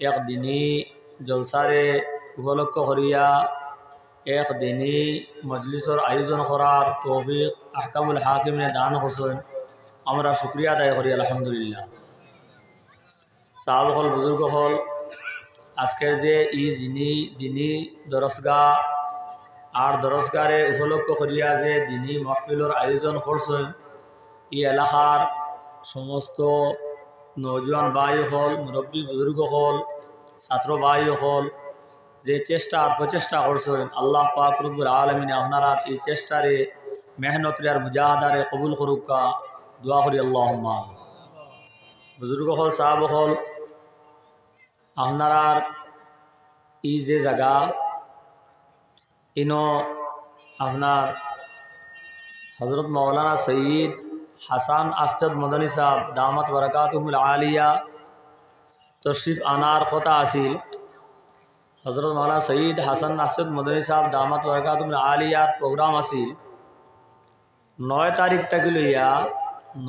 একদিনই জলসারে উপলক্ষ করিয়া একদিনই মজলিসর আয়োজন করার তৌফিক আহকামুল হাকিমে দান করছেন আমরা শুক্রিয়া আদায় করি আলহামদুলিল্লাহ সাহাব হল বুজুর্গ হল আজকের যে ই যিনি দিনী দরসগা আর দরসগারে উপলক্ষ করিয়া যে দিনী মহফিলর আয়োজন করছেন ই এলাকার সমস্ত নৌজওয়ান ভাই হল মুরব্বী বুজুর্গ হল ছাত্র ভাই হল যে চেষ্টা আর প্রচেষ্টা করছেন আল্লাহ পাক রব্বুল আলমিন আপনারা এই চেষ্টারে মেহনতরে আর মুজাহাদারে কবুল করুকা দোয়া করি আল্লাহ বুজুর্গ হল সাহাব হল আপনার ই যে জায়গা ইনো আপনার হজরত মৌলানা সঈদ হাসান আসদ মদনী সাহ দামত বরকাতুল আলিয়া, তশরিফ আনার কথা আছিল হজরত মৌলানা সঈদ হাসান আসদ মদনী সাহ দামত বরকাতুল আলিয়ার প্রোগ্রাম আছিল নয় তারিখটাকে লইয়া?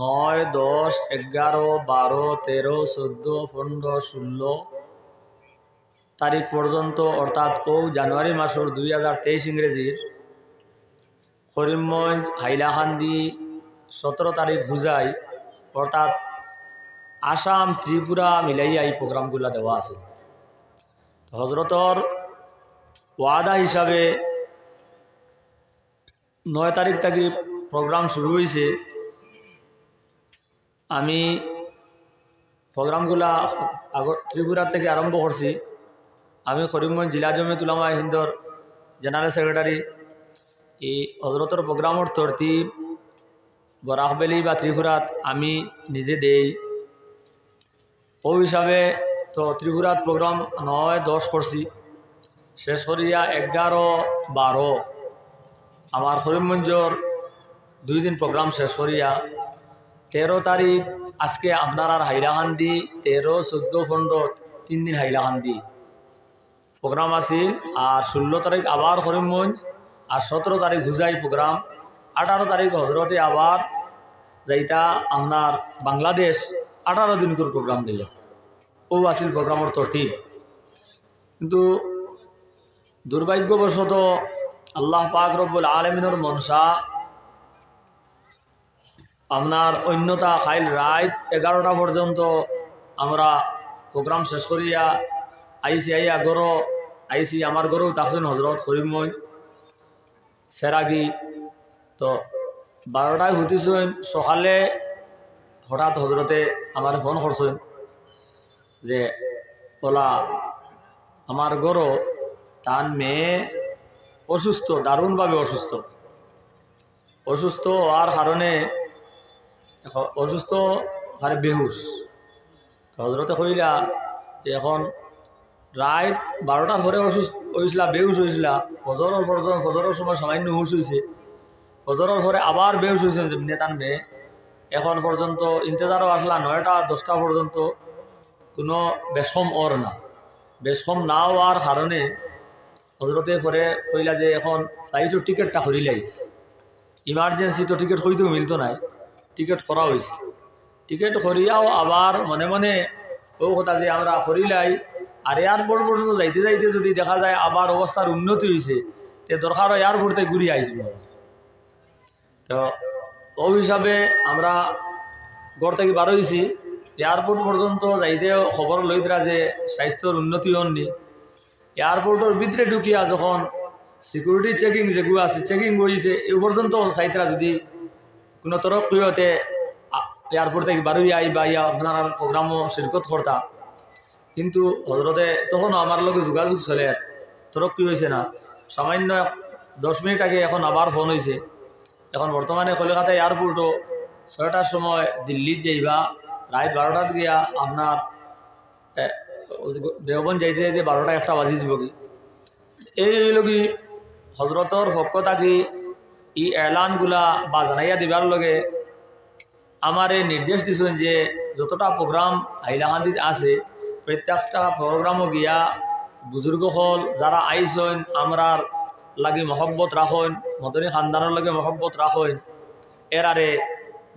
নয়, দশ, এগারো, বারো, তেরো, চোদ্দ, পনেরো, ষোলো তারিখ পর্যন্ত, অর্থাৎ ও জানুয়ারি মাসের দুই হাজার তেইশ ইংরেজির করিমগঞ্জ হাইলাকান্দি সতেরো তারিখ হুজাই অর্থাৎ আসাম ত্রিপুরা মিলাইয়া এই প্রোগ্রামগুলো দেওয়া আছে। হজরতর ওয়াদা হিসাবে নয় তারিখ থেকে প্রোগ্রাম শুরু হয়েছে আমি প্রোগ্রামগুলা আগ ত্রিপুরার থেকে আরম্ভ করছি। আমি করিমগঞ্জ জেলা জমিয়ত উলামা হিন্দর জেনারেল সেক্রেটারি। এই হজরতর প্রোগ্রামর তরতিব বরাকবেলি বা ত্রিপুরাত আমি নিজে দেই। ও হিসাবে তো ত্রিপুরাত প্রোগ্রাম নয় দশ করছি শেষ করিয়া এগারো বারো আমার করিমগঞ্জর দুই দিন প্রোগ্রাম শেষ করিয়া তেরো তারিখ আজকে আপনার আর হাইলাকান্দি তেরো চোদ্দ পনেরো তিন দিন হাইলাকান্দি প্রোগ্রাম আছিল আর ষোলো তারিখ আবার করিমগঞ্জ আর সতেরো তারিখ হুজাই প্রোগ্রাম আঠারো তারিখ হজরতে আবার যাইতা আপনার বাংলাদেশ আঠারো দিন করে প্রোগ্রাম দিল। ও আছিল প্রোগ্রামের তরতিব কিন্তু দুর্ভাগ্যবশত আল্লাহ পাক রব্বুল আলমিনের মনসা আপনার অন্যতা খাইল রাত এগারোটা পর্যন্ত আমরা প্রোগ্রাম শেষ করিয়া আইসি আইয়া গরো আইসি আমার গরু তাহসিন হজরত করিমগঞ্জ সেরাগি তো বারোটায় হুতিছেন সকালে হঠাৎ হজরতে আমার ফোন করছেন যে ওলা আমার গরু তার মেয়ে অসুস্থ দারুণভাবে অসুস্থ। অসুস্থ হওয়ার কারণে অসুস্থ হারে বেহুশ তো হজরতে কইলা এখন রায় বারোটার পরে অসুস্থ হয়েছিলা বেহুশ হয়েছিলা ফজরের পর্যন্ত সময় সামান্য হুশ হয়েছে ফজরের পরে আবার বেহুশ হয়েছেন যে নেতান মেয়ে। এখন পর্যন্ত ইন্তজারও আসলা, নয়টা দশটা পর্যন্ত কোনো বেশম ওর না। বেশম না হওয়ার কারণে হজরতে পরে কইলা যে এখন ফ্লাইটের টিকিটটা করিলাই ইমার্জেন্সি তো টিকিট হইতেও মিলতো নাই। টিকিট করা হয়েছে টিকিট করিয়াও আবার মনে মনে ও কথা যে আমরা করিলাই আর এয়ারপোর্ট পর্যন্ত যাইতে যাইতে যদি দেখা যায় আবার অবস্থার উন্নতি হয়েছে তে দরকার এয়ারপোর্টে ঘুরিয়ে আসব। তো ও হিসাবে আমরা গড় থেকে বার হয়েছি। এয়ারপোর্ট পর্যন্ত যাইতে খবর লইতরা যে স্বাস্থ্যর উন্নতি হননি। এয়ারপোর্টের ভিতরে ঢুকিয়া যখন সিকিউরিটি চেকিং যেগুলো আছে চেকিং হয়েছে এই পর্যন্ত চাইতরা যদি কোনো তরফতে এয়ারপোর্ট থেকে বারোই আই বা ইয়া আপনার প্রোগ্রামও শিরকত করতা। কিন্তু হজরতে তখনও আমার লগে যোগাযোগ চলে তরফ হয়েছে না। সামান্য দশ মিনিট আগে এখন আবার ফোন হয়েছে এখন বর্তমানে কলকাতা এয়ারপোর্টও ছয়টার সময় দিল্লিত যাইবা, রাত বারোটাত গিয়া আপনার দেওবন যাইতে যাইতে বারোটা একটা বাজি যাব কি এই কি, হজরতর পক্ষ থাকি ই এলানগুলা বা জানাইয়া দিবার লগে আমার এই নির্দেশ দিছেন যে যতটা প্রোগ্রাম হাইলাকান্দিত আছে, প্রত্যেকটা প্রোগ্রামও গিয়া বুজুর্গ হল যারা আইসন আমরার লাগি মহব্বত রাখেন মদনী খানদানের লাগে মহব্বত রাখেন এরারে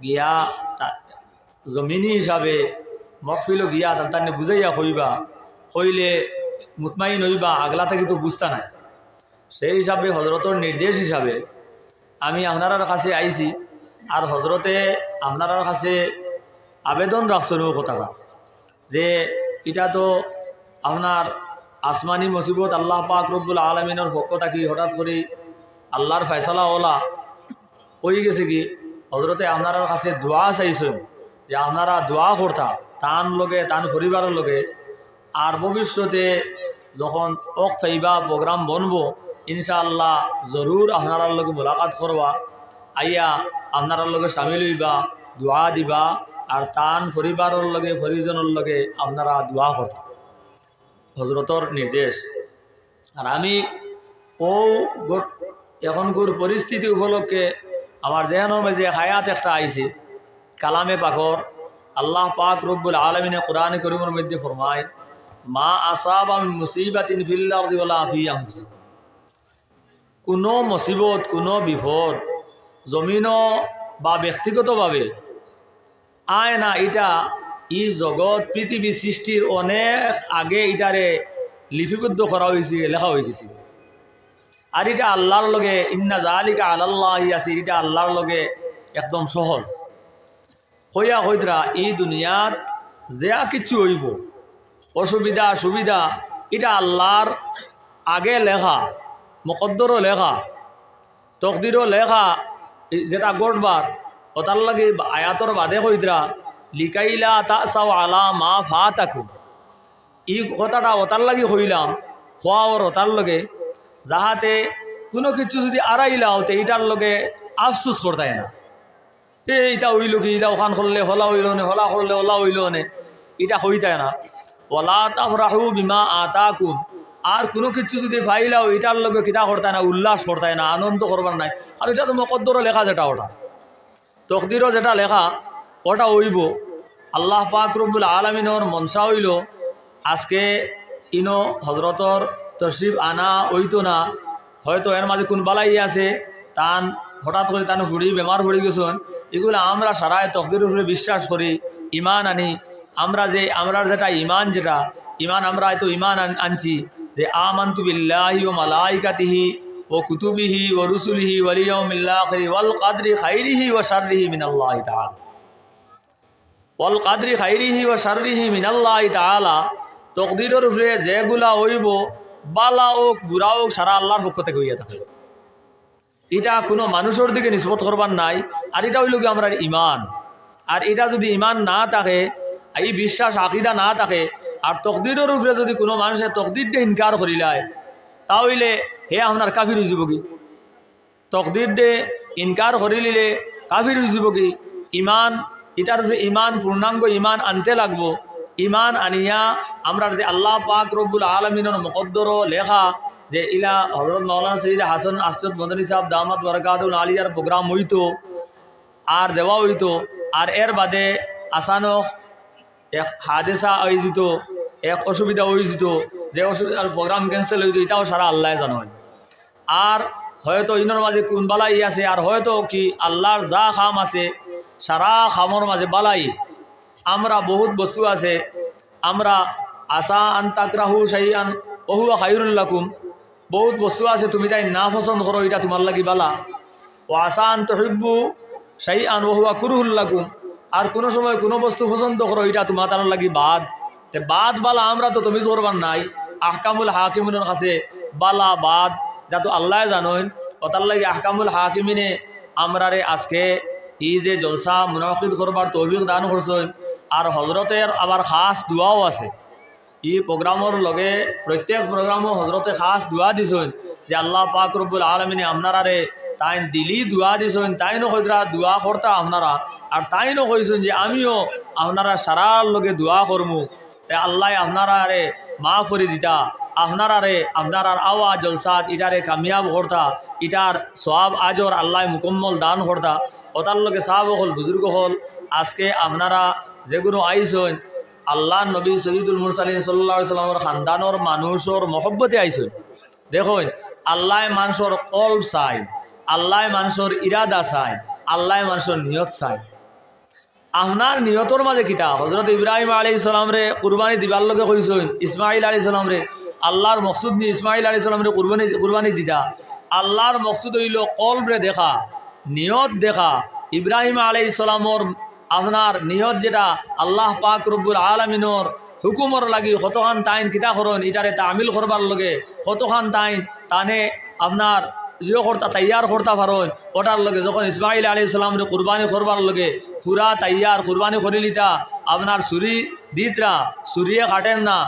গিয়া জমিনি হিসাবে মকফিলও গিয়া তান্তানে বুঝাইয়া কইবা হইলে মুতমাইন হইবা, আগলা থেকে তো বুঝতা নাই। সেই হিসাবে হজরতর নির্দেশ হিসাবে আমি আপনার কাছে আইছি আর হজরতে আপনার কাছে আবেদন রাখছেন কথাটা। যে এটা তো আপনার আসমানি মুসিবত আল্লাহ পাক রব্বুল আলমিনের পক্ষ থাকি হঠাৎ করে আল্লাহর ফয়সলা ওলা হয়ে গেছে কি? হজরতে আপনার কাছে দোয়া চাইছেন যে আপনারা দোয়া করতা তান লগে, তান পরিবারের লগে। আর ভবিষ্যতে যখন অক ফাইবা প্রোগ্রাম বনবো, ইনশাআল্লাহ জরুর আপনার লগে মোলাকাত করবা আইয়া আপনার লগে সামিল হইবা দোয়া দিবা আর তান পরিবারের লগে পরিজনের লগে আপনারা দোয়া করতা হজরতর নির্দেশ। আর আমি ও গো- এখনকার পরিস্থিতি উপলক্ষে আমার যেন যে হায়াত একটা আইছে। কালামে পাকর আল্লাহ পাক রব্বুল আলমিনে কোরআন করিমের মধ্যে ফরমায়, মা আসাব আমি আনফুসি কোনো মুসিবত, কোনো বিপদ জমিনও বা ব্যক্তিগতভাবে আয় না, এটা ই জগৎ পৃথিবী সৃষ্টির অনেক আগে এটারে লিপিবদ্ধ করা হয়েছে লেখা হয়ে গেছে। আর এটা আল্লাহর লগে, ইন্না জালিকা আল্লাহ আছে এটা আল্লাহর লগে একদম সহজ। হইয়া হইদরা এই দুনিয়াত যা কিছু হইব, অসুবিধা, সুবিধা এটা আল্লাহর আগে লেখা মকদ্দরও লেখা তকদিরও লেখা, যেটা গড়বার ওটার লাগে আয়াতর বাদে কইদরা লিকাইলা তা চাও আলা মা ফা তাকু ই কথাটা ওটার লাগি হইলাম খোয়া ওর ওটার লগে, যাহাতে কোনো কিছু যদি আড়াইলাও তে এইটার লগে আফসুস করতাই না এ ইটা হইল কি ইটা ওখান করলে হলা হইল নে, হলা করলে ওলা হইল নে এটা হইতাই না ওলা তাফরাহু বিমা আতাকুম। আর কোনো কিছু যদি পাইলাও এটার লগে কিতা করতায় না উল্লাস করতায় না আনন্দ করবার নাই। আর এটা তো মকদ্দরও লেখা যেটা ওটা। তকদিরও যেটা লেখা ওটা হইব? আল্লাহ পাক রব্বুল আলমিনর মনসা হইল, আজকে ইনো হজরতর তশরিফ আনা হইতো না। হয়তো এর মাঝে কোন বালাই আছে, তান হঠাৎ করে তান হুড়ি, বেমার হয়ে গেছেন। এগুলো আমরা সারায় তকদির উপরে বিশ্বাস করি ইমান আনি। আমরা যে, আমরার যেটা ইমান যেটা ইমান আমরা হয়তো ইমান আন- আনছি যে আমান্তু বিল্লাহি ও মালাইকাতিহি ও কুতুবিহি ও রুসুলিহি ওয়ালিয়মিল্লাহি ওয়াল কাদরি খাইরিহি ও শাররিহি মিনাল্লাহি তাআলা। ওয়াল কাদরি খাইরিহি ও শাররিহি মিনাল্লাহি তাআলা। তকদিরের উপরে যেগুলা হইব, বালা হোক, বুড়া হোক, সারা আল্লাহর পক্ষ থেকে হইয়া থাকে। এটা কোনো মানুষের দিকে নিষ্পত করবার নাই, আর এটা হইল কি আমরা ইমান আর এটা যদি ইমান না থাকে এই বিশ্বাস, আকিদা না থাকে, আর তকদিরের উপরে যদি কোনো মানুষের তকদিরটা ইনকার করিলায় তাহলে হে আপনার কাফির হয়ে যাব কি? তকদির দে ইনকার করিলিলে কাফির হয়ে যাব কি? ইমান এটার ইমান পূর্ণাঙ্গ ইমান আনতে লাগবো। ইমান আনিয়া আমরা যে আল্লাহ পাক রব্বুল আলমিনের মকদ্দর লেখা যে ইলা হজরত মৌলানা সঈদ হাসান আসদ মদনী সাহেব দামাত বরকাতুল আলিয়ার প্রোগ্রাম হইতো, আর দেওয়া হইতো, আর এর বাদে আসানক এক হাদেসা হয়েছিল এক অসুবিধা হয়েছিল যে অসুবিধার প্রোগ্রাম ক্যান্সেল হইতো, এটাও সারা আল্লাহ জানেন আর হয়তো ইনোর মাঝে কোন বালাই আছে, আর হয়তো কি আল্লাহর যা খাম আছে সারা খামর মাঝে বালাই। আমরা বহুত বস্তু আছে। আমরা আশা আন তাকরাহু আন অহু খাইরুল্লাকুম বহুত বস্তু আছে, তুমি তাই না পছন্দ করো, এটা তোমার লাগি বালা। ও আশা আন তহিব্বু আন ওহুয়া কুরুহুল্লাকুম আর কোনো সময় কোনো বস্তু পছন্দ করো, এটা তোমার তার লাগি বাদ। বাদ বালা আমরা তো তুমি করবার নাই। আহকামুল হাকিমিনের কাছে বালা বাদ। যা তো আল্লাহ জানেন। ও তার লাগি আহকামুল হাকিমিনে আমরারে আজকে এই যে জলসা মুনাফিদ করবার তৌফিক দান করছেন আর হজরতের আবার খাস দোয়াও আছে। ই প্রোগ্রামর লগে প্রত্যেক প্রোগ্রামও হজরতে খাস দোয়া দিছেন, যে আল্লাহ পাক রব্বুল আলমিনে আপনারারে তাই দিলি দোয়া দিছেন তাইনও হয়তরা দোয়া করতা আপনারা আর তাইনও কইছেন যে আমিও আপনারা সারার লগে দোয়া করমু আল্লাহ আপনারারে মা করে দিতা আপনারারে আপনারার আওয়া জলসাত ইটারে কামিয়াব করতা ইটার সব আজর আল্লাহ মুকম্মল দান করতা ওটার লগে সাহাব হল, বুজুর্গ হল। আজকে আপনারা যেগুলো আইসন, আল্লাহ নবী সঈদুল মুরসালিন সাল্লা সাল্লামর খানদানোর মানুষের মহব্বতে আইসন। দেখুন, আল্লাহ মানুষের কল চাই, আল্লাহ মানুষের ইরাদা চাই, আল্লাহ মানুষের নিয়ত চাই। আপনার নিয়তর মাঝে কিতা হজরত ইব্রাহিম আলী ইসলামরে কুরবানি দিবার লগে কইসইন ইসমাইল আলী ইসলামরে আল্লাহর মকসুদ নি ইসমাইল আলী ইসলামরে কুরবানি কুরবানি দিতা আল্লাহর মকসুদ হইল কলবরে দেখা। নিয়ত দেখা। ইব্রাহিম আলী ইসলামর আপনার নিয়ত যেটা আল্লাহ পাক রব্বুল আলমিনর হুকুমর লাগি, কতখান তাইন কিতা করন ইটারে তামিল করবার লগে কতখান তাইন তানে আপনার ইয়ে কর্তা তৈয়ার করতে পারন। ওটার লগে যখন ইসমাইল আলী ইসলামরে কুরবানি করবার লগে পুরা তৈয়ার কুরবানি করে লিতা, আপনার সুরি দিতরা সুরিয়ে কাটেন না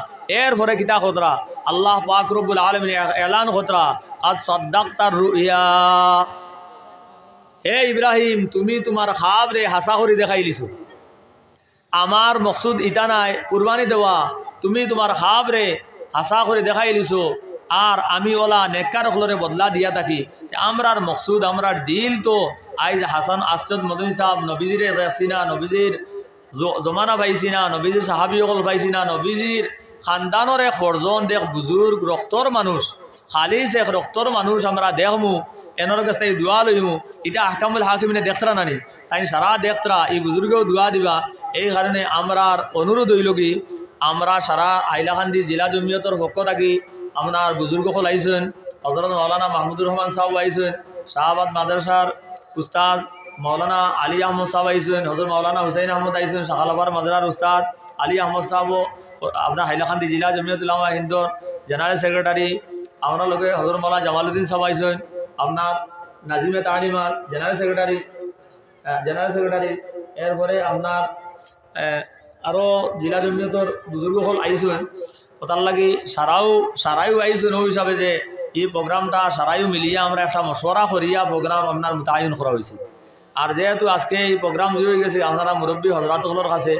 এর পরে কিতা খতরা আল্লাহ পাক রব্বুল আলমিন এলান খতরা আজ সদ্দাক তার রুইয়া। হে ইব্রাহিম, তুমি তোমার খাব রে হাসা করে দেখাই লিছো। আমার মকসুদ ইটা নাই, কুরবানি দেওয়া। তুমি তোমার খাব রে হাসা করে দেখাই লিছো। আর আমি ওলা নেককার হলরে বদলা দিয়া থাকি। আমরার মকসুদ, আমরার দিল তো। আইজ হাসান আশ্চর্য মদনী সাহেব নবীজিরে পাইছি না নবীজির জমানা পাইছি না নবীজির সাহাবি অকল পাইছি না নবীজির খানদানর এক ফরজন দেখ বুজুর্গ রক্তর মানুষ। খালিস এক রক্তর মানুষ আমরা দেখমু এনর কাছে তাই দোয়া লইমু। এটা আহকামুল হাকিমিনে দেখতরা নানি। তাই সারা দেখতরা এই বুজুর্গেও দোয়া দিবা। এই কারণে আমরার অনুরোধ হইল কি, আমরা সারা আইলাকান্দি জেলা জমিয়তর পক্ষ থাকি আপনার বুজুর্গ হল আইসেন হজরত মৌলানা মাহমুদুর রহমান সাহেব আইসেন শাহবাদ মাদ্রাসার উস্তাদ মৌলানা আলী আহমদ সাহেব আইসেন হজরত মৌলানা হুসাইন আহমদ আইসেন শাহালাবার মাদ্রার উস্তাদ আলী আহমদ সাহেবও আপনার হাইলাকান্দি জেলা জমিয়তুল্লামা হিন্দর জেনারেল সেক্রেটারি আমরা লোকে হজরত মৌলানা জামালুদ্দিন সাহেব আইসেন আপনার নাজিমে তানিমাল জেনারেল সেক্রেটারি জেনারেল সেক্রেটারি, এরপরে আপনার আরও জেলা জমিয়তর বুজুর্গ হল আইসেন ওটার লাগি সারাও, সারাইও আইসেন ওই হিসাবে যে এই প্রোগ্রামটা সারাইও মিলিয়া আমরা একটা মশওয়ারা করিয়া প্রোগ্রাম আপনার মোতায়ন করা হয়েছে আর যেহেতু আজকে এই প্রোগ্রাম হয়ে গেছে, আপনারা মুরব্বী হজরাতগুলোর কাছে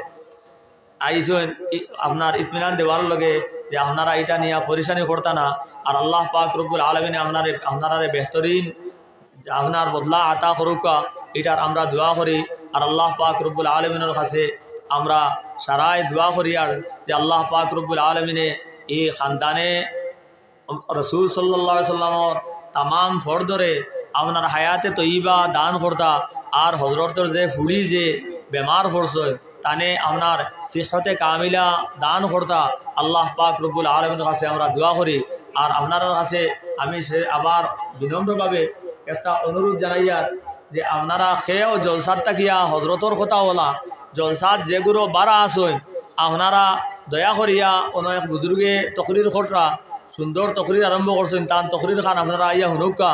আইসেন আপনার ইতমিনান দেওয়ার লগে যে আপনারা এটা নিয়ে পরিশানি করতা না আর আল্লাহ পাক রব্বুল আলমিনে আপনার আপনারা বেহতরিন আপনার বদলা আতা করুকা, এটার আমরা দোয়া করি। আর আল্লাহ পাক রব্বুল আলমিনের কাছে আমরা সারাই দোয়া করি আর যে আল্লাহ পাক রব্বুল আলমিনে এই খানদানে রসুল সাল্লা সাল্লামর তামাম ফর্দরে আপনার হায়াতে তৈবা দান করতা। আর হজরতর যে ফুড়ি যে বেমার পড়ছে, তানে আপনার সিহতে কামিলা দান করতা। আল্লাহ পাক রব্বুল আলমের কাছে আমরা দোয়া করি। আর আপনার আছে, আমি সে আবার বিনম্রভাবে একটা অনুরোধ জানাইয়ার যে আপনারা খেয়েও জলসার তাকিয়া হজরতর কথা বলা, জলসাত যেগুলো বারা আসই আপনারা দয়া করিয়া কোনো এক বুজুর্গে তকরির খটরা, সুন্দর তকরির আরম্ভ করছেন তান তকরির খান আপনারা আইয়া হুনুকা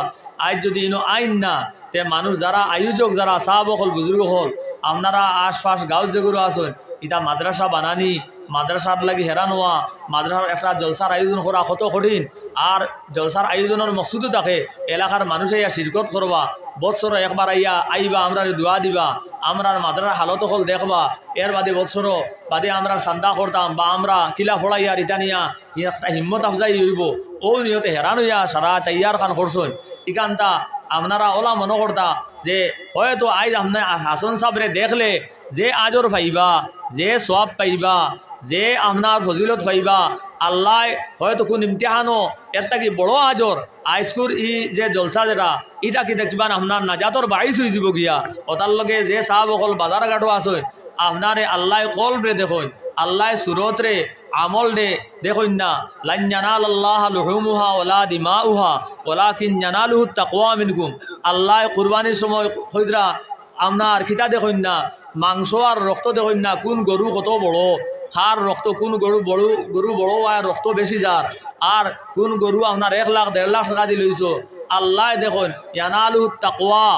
আজ যদি ইনো আইন না, তে মানুষ যারা আয়োজক যারা সাহাব হল বুজুর্গ হল, আপনারা আশপাশ গাঁও যেগুলো আছেন এটা মাদ্রাসা বানানি মাদ্রাসার লাগি হেরান হওয়া মাদ্রাসার একটা জলসার আয়োজন করা, কত কঠিন। আর জলসার আয়োজনের মকসুদও থাকে। এলাকার মানুষে ইয়া শিরকত করবা। বৎসর একবার আইয়া আইবা আমরা দোয়া দিবা। আমরার মাদ্রার হালত হল দেখবা। এর বাদে বৎসর বাদে আমরা চান্দা করতাম বা আমরা কিলা ফড়াইয়া রিতা নিয়া ই একটা হিম্মত আফজাই হইব। ও নিয়তে হেরান হইয়া সারা তৈয়ার খান করছেন ইকান্তা আপনারা ওলা মনে করতা যে, হয়তো আজ আপনার হাসন সাবরে দেখলে যে আজর পাইবা, যে সব পাইবা যে আপনার ফজিলত পাইবা আল্লাহ হয়তো কোন ইমতিহানও এটা কি বড় আজর আইসকুর ই যে জলসা যেটা, ইটা কি দেখিবান আপনার নাজাতর বাইশ হয়ে যাব গিয়া। ওটার লগে যে সাহাব অকল বাজার ঘাটও আসেন আপনারে আল্লাহ কল রে দেখুন, আল্লাহ সুরত রে আমল রে দেখুন না, লান জানাল আল্লাহ লুহুমুহা ওলা দিমা উহা ওলা কিন জানালুহু তাকওয়া মিনকুম। আল্লাহ কুরবানির সময় হইদরা আপনার খিতা দেখুন না, মাংস আর রক্ত দেখুন না, কোন গরু কত বড়। হার রক্ত কোন গরু বড় গরু বড় আর রক্ত বেশি যার আর কোন গরু আপনার এক লাখ দেড় লাখ টাকা দিয়ে লইছ আল্লাহ দেখুন, ইয়ানালু তাকওয়া।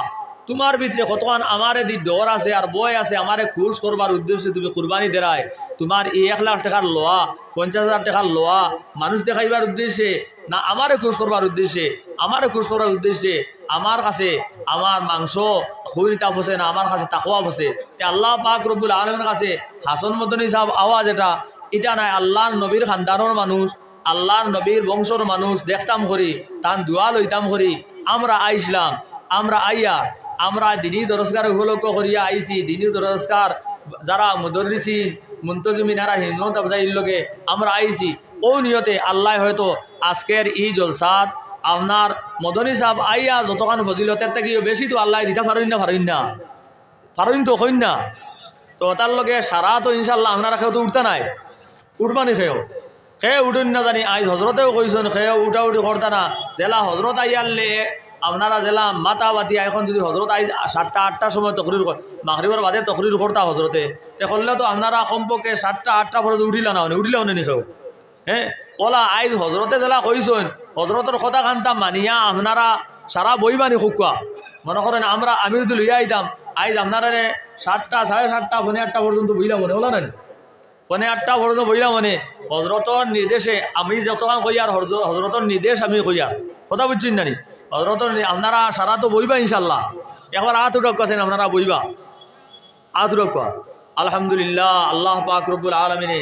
তোমার ভিতরে কতক্ষণ আমারে দি ডর আছে আর বয় আছে আমারে খুশ করবার উদ্দেশ্যে তুমি কুরবানি দেরায় তোমার এই এক লাখ টাকার লোয়া পঞ্চাশ হাজার টাকার লোয়া মানুষ দেখাইবার উদ্দেশ্যে, না আমারে খুশ করবার উদ্দেশ্যে আমারে খুশ করবার উদ্দেশ্যে আমার কাছে আমার মাংস হুইটা বসে না, আমার কাছে তাকোয়া বসে। আল্লাহ পাক রব্বুল আলমের কাছে হাসন মদনী সাহেব আওয়াজ এটা এটা নাই আল্লাহর নবীর খানদানোর মানুষ, আল্লাহর নবীর বংশর মানুষ, দেখতাম করি তান দোয়া লইতাম করি। আমরা আইসলাম আমরা আইয়া, আমরা দিনী দরস্কার উপলক্ষ করিয়া আইছি, দিনী দরস্কার যারা মুদরিসি মুন্তজমিনারা হিম্মত আফজাইল লগে আমরা আইছি, ও নিয়তে আল্লাহ হয়তো আজকের ই জলসাত আপনার মদনী সাহেব আইয়া যতক্ষণ ফজিলতের থেকে বেশি তো আল্লাহ দিতে পারেন না পারেন না। পারেন তো হইন না। তো তার লগে সারা তো ইনশাল্লাহ আপনারা খেয়েও তো উঠতে নাই। উঠবানি খেয়েও খেয়ে উঠুন না জানি আজ হজরতেও কইছেন খেয়েও উঠা উঠি করতে না। জেলা হজরত আইয়ারলে আপনারা জেলা মাতা বাতি এখন যদি হজরত আই সাতটা আটটার সময় তকরির মাগরিবার বাদে তকরির করতা হজরতে করলে তো আপনারা কমপক্ষে সাতটা, আটটা পর্যন্ত উঠিলা না উঠিলেও নি খেয়েও হ্যাঁ? ওলা আইজ হজরতে জেলা কইসন হজরতের কথা খানতাম মানিয়া আপনারা সারা বইবানি খুকুয়া মনে করেন আমরা আমি যদি লইয়া আইতাম আইজ আপনারা সাতটা সাড়ে সাতটা পনেরো আটটা পর্যন্ত বইলাম মনে, হলো না পনেরো আটটা পর্যন্ত বইলাম মানে হজরতর নির্দেশে আমি যতক্ষণ কই আর হজর- হজরতর নির্দেশ আমি কই আর কথা বুঝছেন জানি হজরতর আপনারা সারা তো বইবা ইনশাল্লাহ একবার উঠক আছেন আপনারা বইবা আত উঠক আলহামদুলিল্লাহ, আল্লাহ পাক রব্বুল আলমিনে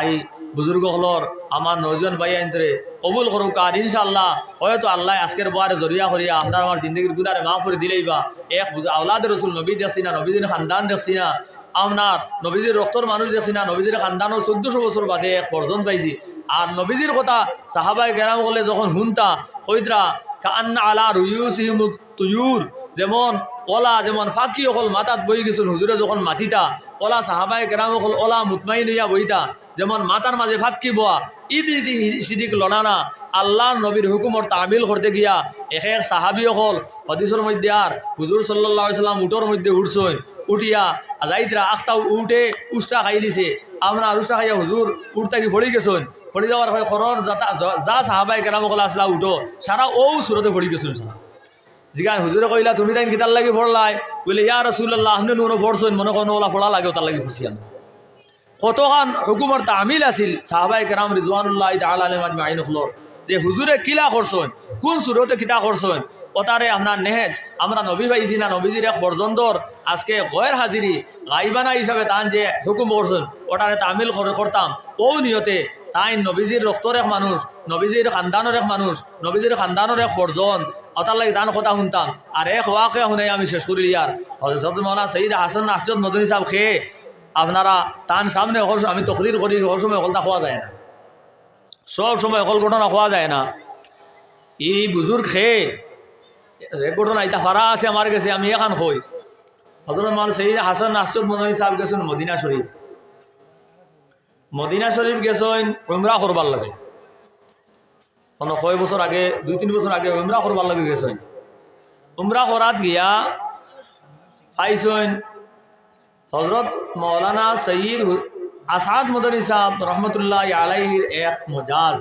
এই বুজুর্গ হলর আমার নজন ভাই আইনতরে কবুল করুক আর ইনশাল্লাহ হয়তো আল্লাহ আজকের বারে জরিয়া করিয়া আমরা আমার জিন্দগির গুদারে মাফ করে দিলেই বা। এক আওলাদ রসুল নবী দেখছি না নবীদের খানদান দেখছি না আপনার নবীজির রক্তর মানুষ দেখছি না নবীজির খানদানও চোদ্দশো বছর বাদে এক পর্যন্ত পাইছি। আর নবীজির কথা সাহাবাই গেরাম বলে যখন শুনতা কইতরা কান্না আলা রুয়ুসিহিম তুয়ুর যেমন ওলা যেমন ফাঁকি অকল মাতাত বই গেছিল, হুজুরে যখন মাতিতা ওলা সাহাবাই কেরাম অকল ওলা মুতমাইন হইয়া বইতা যেমন মাতার মাঝে ফাঁকি বোয়া, ঈদ ইদি সিদিক লনানা আল্লাহ নবীর হুকুমর তামিল করতে গিয়া, এক এক সাহাবি অকল হদিসের মধ্যে আর, হুজুর সাল্লাহ সাল্লাম উটোর মধ্যে উঠছই, উঠিয়া যাইতরা আখতা উঠে উষ্টা খাই দিছে, আমরা উষ্টা খাইয়া হুজুর উঠতা কি পড়ি গেছন পড়ি যাওয়ার হয় খরর যা সাহাবাই কেরাম অকল আসলা উঠো সারা ও সুরতে পড়ি গেছুন সারা। জিগায় হুজুরে কইলা, তুমি তাই কিতার লাগি পড়লাই? বলে ইয়া রসুল্লাহ আপনি নুনো পড়ছেন মনে কোনো ওলা পড়া লাগে তার লাগি পড়ছি আমি। কতখান হুকুমর তামিল আছিল সাহাবাই কেরাম রিজওয়ানুল্লাহ আলিম আইন হলর যে হুজুরে কিলা করছেন কোন সুরতে কিতা করছেন ওতারে আপনার নেহেজ, আমরা নবী পাইছি না, নবীজির এক পর্যন্তর আজকে গয়ের হাজিরি, গাইবানা হিসাবে তান যে হুকুম করছেন ওটারে তামিল করে, করতাম। ও নিয়তে তাই নবীজির রক্তর এক মানুষ, নবীজির খানদানের এক মানুষ, নবীজির খানদানের এক পর্যন্ত লাগে তান কথা শুনতাম। আর এক ওয়াকে শুনে আমি শেষ করি ইয়ার হজরত মৌলানা সঈদ হাসান আসজদ মদনী সাহেব খেয়ে আপনারা তান সামনে হল আমি তকরির করি হল সময় হলটা খাওয়া যায় না। সব সময় হল ঘটনা খাওয়া যায় না। এই বুজুর্গ খেয়ে এক ঘটনা ইটা ফারা আছে আমার কাছে আমি এখান হই হজরত মাল সঈদ হাসান আসজদ মদনী সাহেব গেছেন মদিনা শরীফ মদিনা শরীফ গেছেন উমরা করবার লাগে। কোনো কয় বছর আগে, দুই, তিন বছর আগে উমরা করবার লাগে গেছেন। উমরা করাত গিয়া পাইছেন হজরত মৌলানা সঈদ আসাদ মদনী সাহেব রহমতুল্লাহ আলাইহির এক মজাজ।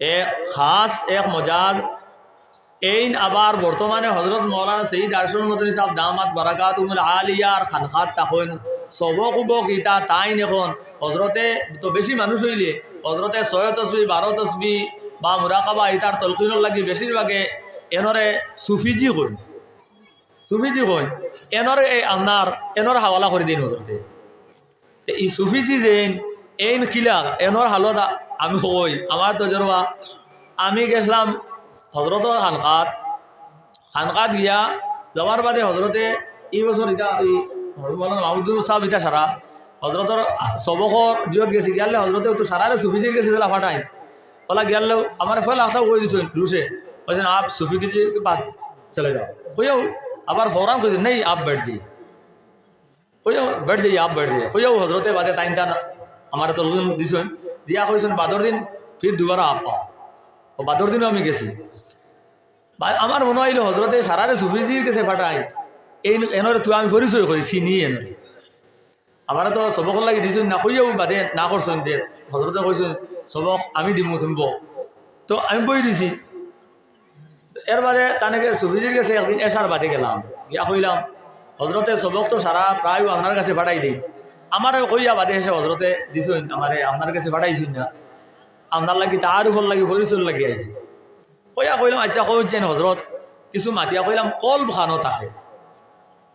এক খাস এক মজাজ। এইন আবার বর্তমানে হজরত মৌলানা সঈদ আরশুল মদনী সাহেব দামাত বারাকাত উমুল আলিয়ার খানখাত তাখন সবক উবক ইতা তাইন এখন। হজরতে তো বেশি মানুষ হইলে হজরতে ছয় তসবি, বারো তসবি বা মুরাকাবা ইতার তলকিনের লাগি বেশিরভাগে এনরে সুফিজি কই সুফিজি কই এনরে এই আপনার এনর হাওয়ালা করে দিন হজরতে। এই সুফিজি যেন এইন কিলা, এনর হালত আমি কই আমার তজরবা। আমি গেছিলাম হজরতর খানকাত। খানকাত গিয়া যাওয়ার বাদে হজরতে এই বছর ইটা, এই মাহমুদুল সাহেব ইটা সারা। হজরতর সবকর যত গেছি গেলে হজরতে তো সারারে সুফিজি গেছি ফেলা ফাটাই। ওলা গেলেও আমার ফেলা আশাও কই দিচ্ছেন রুশে বলছেন আপ সুফি কিজি পাস চলে যাও। কইও আবার ফোরাম কইছে নেই, আপ বেঠ জি। কইও বেঠ যাই আপ বেঠ যাই কইও হজরতে বাদে টাইম টান আমার তো দিছেন। দিয়া কইছেন বাদর দিন ফির দুবার আপ পাও। ও বাদর দিনও আমি গেছি। আমার মনে হইল হজরতে সারারে সুফিজির কাছে ফাটাই। এই এনরে তুই আমি পরিচয় করি চিনি এনরে আমার তো সবক লাগি দিছো, না কইও বাদে না করছেন যে হজরতে কইছেন সবক আমি দিমু তুমি। তো আমি বই দিছি। এর বাদে তানেকে সুফিজির কাছে একদিন এসার বাদে গেলাম। গিয়া কইলাম হজরতে সবক তো সারা প্রায় আপনার কাছে পাঠাই দিই আমার কইয়া বাদে এসে হজরতে দিছেন আমারে আপনার কাছে পাঠাইছেন না। আপনার লাগি তার উপর লাগি পরিচয় লাগি আইছি কইয়া কইলাম আচ্ছা কইছেন হজরত কিছু মাতিয়া কইলাম কল ভানো থাকে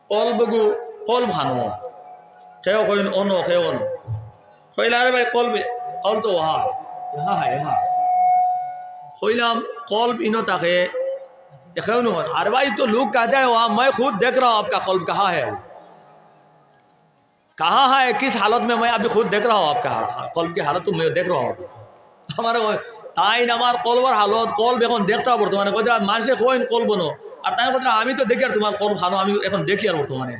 কল বগু কল ভানো সেও কইন অন সেও অন কইলা আরে ভাই কল বে- কল তো ওহা ইহা হ্যাঁ ইহা কইলাম कल्ब इनो ताके देखे न अरे भाई तो लोग कहते हैं वहाँ मैं खुद देख रहा हूँ आपका कल्ब कहाँ है कहाँ है किस हालत में मैं अभी खुद देख रहा हूँ आपका कल्ब की हालत तो मैं देख रहा हूँ আমার তাই আমার কলবর হালত কল এখন দেখতে হবে বর্তমানে কোথায় মানুষে কইন কল বনো আর তাই কথা আমি তো দেখি আর তোমার কল খানো আমি এখন দেখি আর বর্তমানে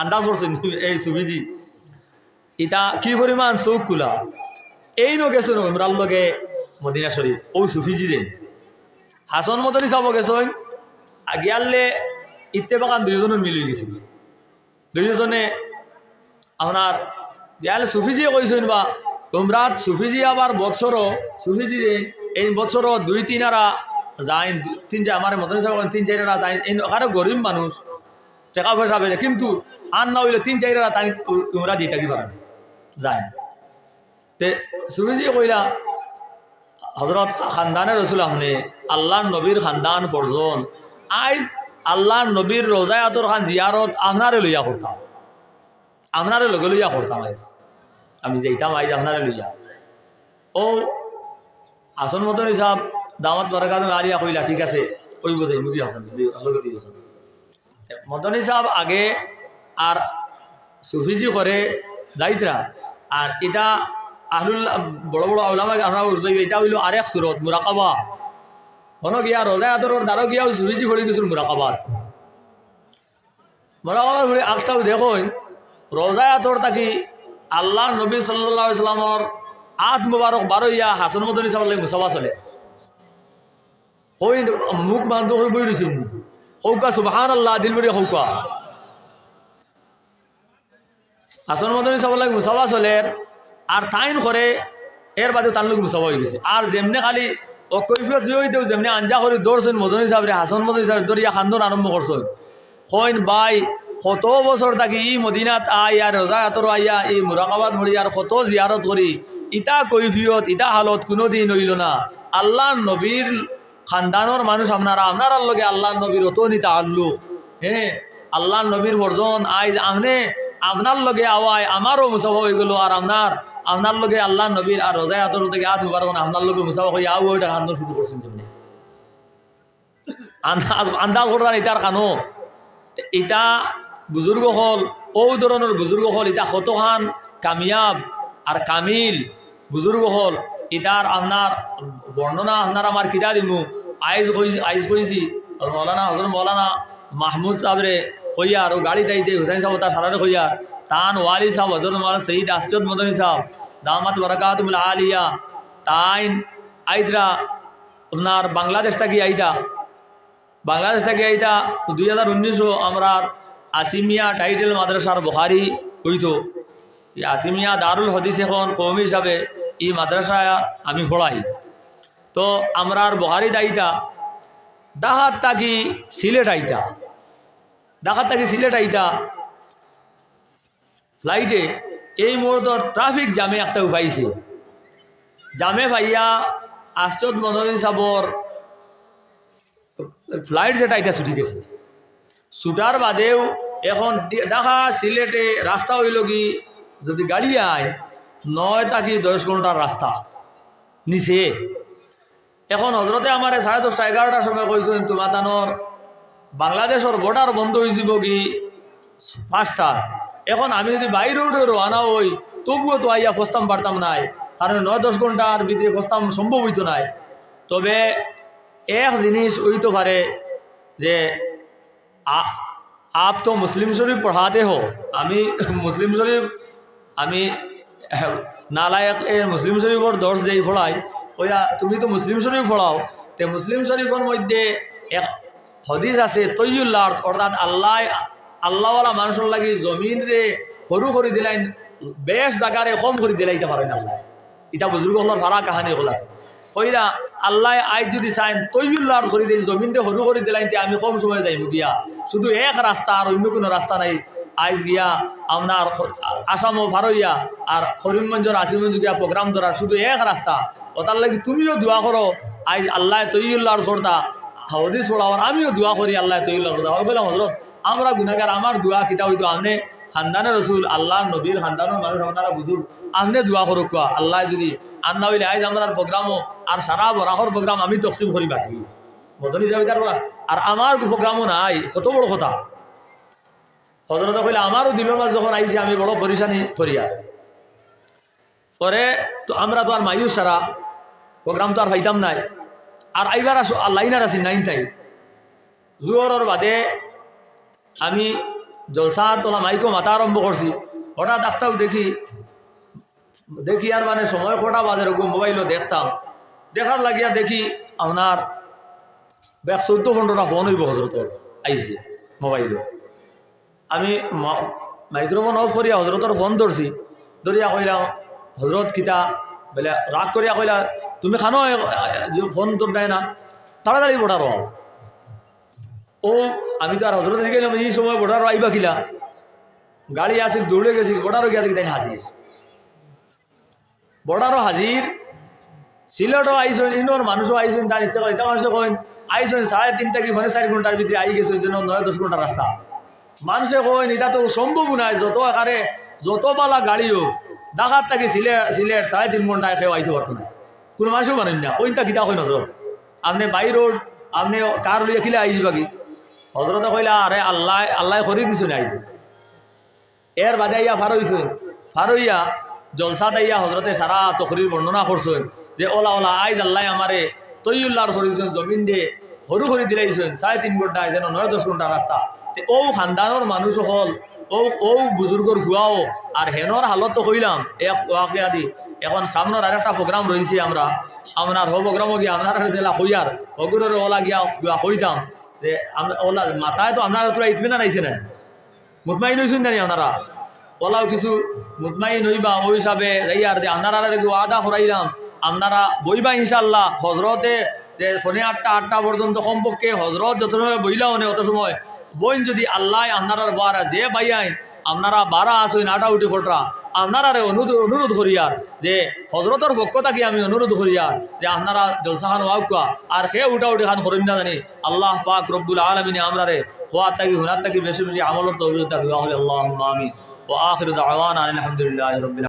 আন্দাজ করছেন এই সুবিজি। ইটা কি পরিমাণ চৌক কুলা এই নো গেছো ইমরান লগে মদিনা শরীফ ও সুফিজি রে হাসন মতনই চাব গেছই আগিয়ালে ইত্তেফাকান দুইজনের মিলি গেছিল। দুইজনে আপনার গিয়ালে সুফিজিয়ে কইছেন বা তোমরা সুফিজি আবার বৎসরও সুফিজি যে, এই বছরও দুই তিনারা যায় তিন চার আমার মতন হিসাবে তিন চারিরা যায় এই গরিব মানুষ টাকা পয়সা পেলে কিন্তু আর না হইলে তিন চারিরা তাই তোমরা দিয়ে থাকি পারেন যায় তে সুফিজি কইলা হজরত খানদানের রসুল আপনি আল্লাহ নবীর খানদান পর্যন আইজ আল্লাহ নবীর রোজায়াতর খান জিয়ারত আপনারে লইয়া করতাম। আপনারে লগে লইয়া করতাম আইজ আমি যাইতাম আইজ আপনারে লইয়া। ও আসন মতন হিসাব দামত বারাকাত আলিয়া কইলা, ঠিক আছে, কইব যাই মুগি আসন মতন হিসাব আগে আর সুফিজি করে যাইতরা, আর এটা আহলুল্লাহ বড় বড় আউলামা আমরা উর্দু এটা হইল আরেক সুরত, মুরাকাবা। হন গিয়া রোজা আদরের দ্বারা গিয়া সুফিজি পড়ে গেছিল মুরাকাবাত মুরাকাবাত পড়ে আগটাও দেখুন রোজা আদর থাকি আল্লাহ নবী সাল্লাহ ইসলামর আত মুবারক বারো ইয়া হাসন মদনী চাবলে মুসাফা চলে। কই মুখ বান্ধব হৈ বই রয়েছে সৌকা সুবাহান আল্লাহ দিল বড়ি সৌকা হাসন মদনী চাবলে মুসাফা চলে আর তাইন করে এর বাদে তার লোক মুসাফা হয়ে গেছে। আর যেমনি খালি ও কৈফিয়ত জয় দেও যেমনি আঞ্জা করে দৌড়ছেন মদনী সাহেবরে হাসন মদনী সাহেব দরিয়া খান্দন আরম্ভ করছেন কইন বাই, কত বছর থাকি ই মদিনাত আই আর রোজা আতর আইয়া ই মুরাকাবাদ মরি আর কত জিয়ারত করি ইটা কৈফিয়ত ইটা হালত কোনো দিন হইল না। আল্লাহ নবীর খানদানোর মানুষ আপনারা আপনার লগে আল্লাহ নবীর অত নিতা আল্লু হ্যাঁ আল্লাহ নবীর বর্জন আইজ আমনে আপনার লগে আওয়ায় আমারও মুসাফা হয়ে গেল আর আপনার আপনার লগে আল্লাহ নবীর আর রোজাই আতর থেকে আজ মুবার আপনার লগে মুসাফা হয়ে আও ওইটা খান্দন শুরু করছেন যেমনি। আন্দাজ আন্দাজ করতাম ইটার কানো ইটা বুজুর্গ হল ও ধরনের বুজুর্গ হল ইটা কতখান কামিয়াব আর কামিল বুজুর্গ হল ইটার আপনার বর্ণনা আপনার আমার কিতা দিমু। আইজ আইজ কইছি, মৌলানা হজর মৌলানা মাহমুদ সাহেবরে কইয়া আর গাড়ি টাইতে হুসাইন সাহেব তার সারারে কইয়া, তান ওয়ালি সাহেব হজর মৌলানা সঈদ আসজদ মদনী সাহেব দামাত বরাকাতুল আলিয়া তাইন আইদরা আপনার বাংলাদেশ থাকি আইতা, বাংলাদেশ থেকে আইতা দুই হাজার উনিশও আমরা আসিমিয়া টাইটেল মাদ্রাসার বহারি হইতো আসিমিয়া দারুল হদিস এখন কৌমি হিসাবে এই মাদ্রাসায় আমি পড়াই তো আমরার বহারি দায়িতা ডাহাত তাকি সিলেট আইতা। ডাকাত তাকি সিলেট আইতা। ফ্লাইটে এই মুহূর্তে ট্রাফিক জামে একটা উপাইছে জামে ভাইয়া আশ্চর্য মনোরঞ্জন সাবর ফ্লাইট যেটা এটা ছুটি গেছে। ছুটার বাদেও এখন ঢাকা, সিলেটে রাস্তা হইল কি, যদি গাড়ি আয়, নয় থাকি দশ ঘণ্টার রাস্তা নিচে। এখন হজরতে আমার সাড়ে দশটা, এগারোটার সময় কইছেন তোমাতানোর বাংলাদেশের বর্ডার বন্ধ হয়েছিল কি? পাঁচটা। এখন আমি যদি বাইরে উঠে রানা হই, তবুও তো আইয়া ফস্তাম পারতাম নাই। কারণ নয়, দশ ঘণ্টার ভিতরে ফস্তাম সম্ভব হইতো নাই। তবে এক জিনিস হইতে পারে যে আপ তো মুসলিম শরীফ পড়াতে হো আমি মুসলিম শরীফ, আমি নালায়ক এ মুসলিম শরীফর দর্শ দেই ফলাই ওইয়া তুমি তো মুসলিম শরীফ ফলাও তে মুসলিম শরীফের মধ্যে এক হদিস আছে তৈয়ুল্লাহ অর্থাৎ আল্লাহ আল্লাহওয়ালা মানুষের লাগি জমিন রে সরু করে দিলাই, বেশ জায়গারে কম করে দিলাইতে পারেন আল্লাহ। এটা বুজুর্গ হলার ভাড়া কাহানি হল আছে। কইরা, আল্লাহ আই যদি চাইন তৈয়ুল্লাহ করে দিন জমিনটা সরু করে দিলাইতে আমি কম সময় যাইব গিয়া। শুধু এক রাস্তা আর অন্য কোনো রাস্তা নাই। আইজ গিয়া আপনার আসামও ভারইয়া আর করিমগঞ্জের আসিমগঞ্জ গিয়া প্রোগ্রাম ধরা শুধু এক রাস্তা। ওটার লাগি তুমিও দোয়া করো, আইজ আল্লাহ তৈয়ুল্লাহর করতা হদিস পড়াও আর আমিও দোয়া করি আল্লাহ তৈয়ুল্লাহ করতা বলে হজরত, আমরা গুনাগার আমার দোয়া কিতা হইতো আমনে খানদানের রসুল আল্লাহ নবীর খানদানের মানুষ আপনারা বুঝুন আমনে দোয়া করুক কোয়া, আল্লাহ যদি আন্না হইলে আইজ আমরা প্রোগ্রামও আর সারা বরাহর প্রোগ্রাম আমি তকসিম করি বাকি মদনী যাবে তার আর আমার প্রোগ্রামও নাই, কত বড় কথা। হজরত কইলে আমারও দিল মাস যখন আইছে, আমি বড় পরিশানি করিয়া পরে তো আমরা তো আর মায়ুস সারা প্রোগ্রাম তো আর পাইতাম নাই। আর আইবার আসো আর লাইনার আছি নাইন টাইম জুয়রের বাদে আমি জলসা তোলা মাইকো মাথা আরম্ভ করছি। হঠাৎ একটাও দেখি দেখি আর মানে সময় কটা বাজে ওরকম মোবাইলও দেখতাম। দেখার লাগিয়া দেখি আপনার ব্যাগ চৌদ্দ পনেরোটা ফোন হইব হজরতর আইছে মোবাইল আমি মাইক্রোফোন অফ করিয়া হজরতর ফোন ধরছি। ধরিয়া কইলাম, হজরত, কিতা? বলে, রাগ করিয়া কইলা তুমি খানো ফোন তোর দেয় না। তাড়াতাড়ি বড়ার ও, আমি তো আর হজরত গেলাম, এই সময় বড়ার আইবা কিলা। গাড়ি আসিল, দৌড়ে গেছি বড়ারও গিয়া দেখি তাই হাজির। বড়ারও হাজির, সিলেটও আইসেন, ইনোর মানুষও আইসেন, তার ইচ্ছা করে এটা মানুষে কইন, আইসেন সাড়ে তিনটা কি মানে চারি ঘণ্টার ভিতরে আই গেছে জন্য নয়, দশ ঘণ্টা রাস্তা। মানুষে কইন, এটা তো সম্ভব নাই, যত আকারে যত পালা গাড়িও ডাকাত থাকি সিলেট সিলেট সাড়ে তিন ঘন্টায় কেউ আইতে পারতো না। কোনো মানুষও মানেন না। কইনটা কিতা কই নজর আপনি বাই রোড, আপনি কার লইয়া খিলে আইস বাকি? হজরতে কইলা, আরে আল্লাহ আল্লাহ করি দিছো না আইস। এর বাদে আইয়া ফার হইছেন ফার আইয়া হজরতে সারা তখরির বর্ণনা করছেন যে, ওলা ওলা, আইজ আল্লাহ আমারে তৈউল্লার করেছেন জমিন দিয়ে সরু করে দিলাইছেন চাৰে তিন ঘণ্টা যেন নয়, দশ ঘণ্টা রাস্তা। তে ও খানদানোর মানুষ হল, ও ও বুজুর্গর হুয়াও আর হেনর হালত তো কইলাম, এক ওয়াকে আদি এখন সামনের আর একটা প্রোগ্রাম রয়েছে আমরা। আপনার হো প্রোগ্রামও গিয়ে আপনার জেলা হইয়ার হগুরের ওলা গিয়া গিয়া কইতাম যে ওলা মাথায় তো আপনার তোরা ইতমিনা নাইছে না মুতমাইন হয়েছেন জানি আপনারা? ওলাও কিছু মুতমাইন হইবা ওই হিসাবে ইয়ার যে আপনারা আদা করাইলাম আপনারা বইবা ইনশাল্লাহ হজরতে যে ফোনে আটটা আটটা পর্যন্ত কমপক্ষে হজরত যত সময় বইলাও নে অত সময়। বইন যদি আল্লাহ আপনার বারা যে বাইয়াইন আপনারা বারা আসইন আটা উঠে ফোটরা আপনারা অনুরোধ অনুরোধ করিয়ার যে হজরতর পক্ষ থাকি আমি অনুরোধ করিয়ার যে আপনারা জলসাখান ওয়াকুয়া আর সে উঠা উঠে খান করিম না জানি। আল্লাহ পাক রব্বুল আলমিনে আমরা রে হওয়ার থাকি হুনার থাকি বেশি বেশি আমলের অভিযোগ থাকবে আল্লাহ আমি ও আখির দাওয়ান আলহামদুলিল্লাহ রবিল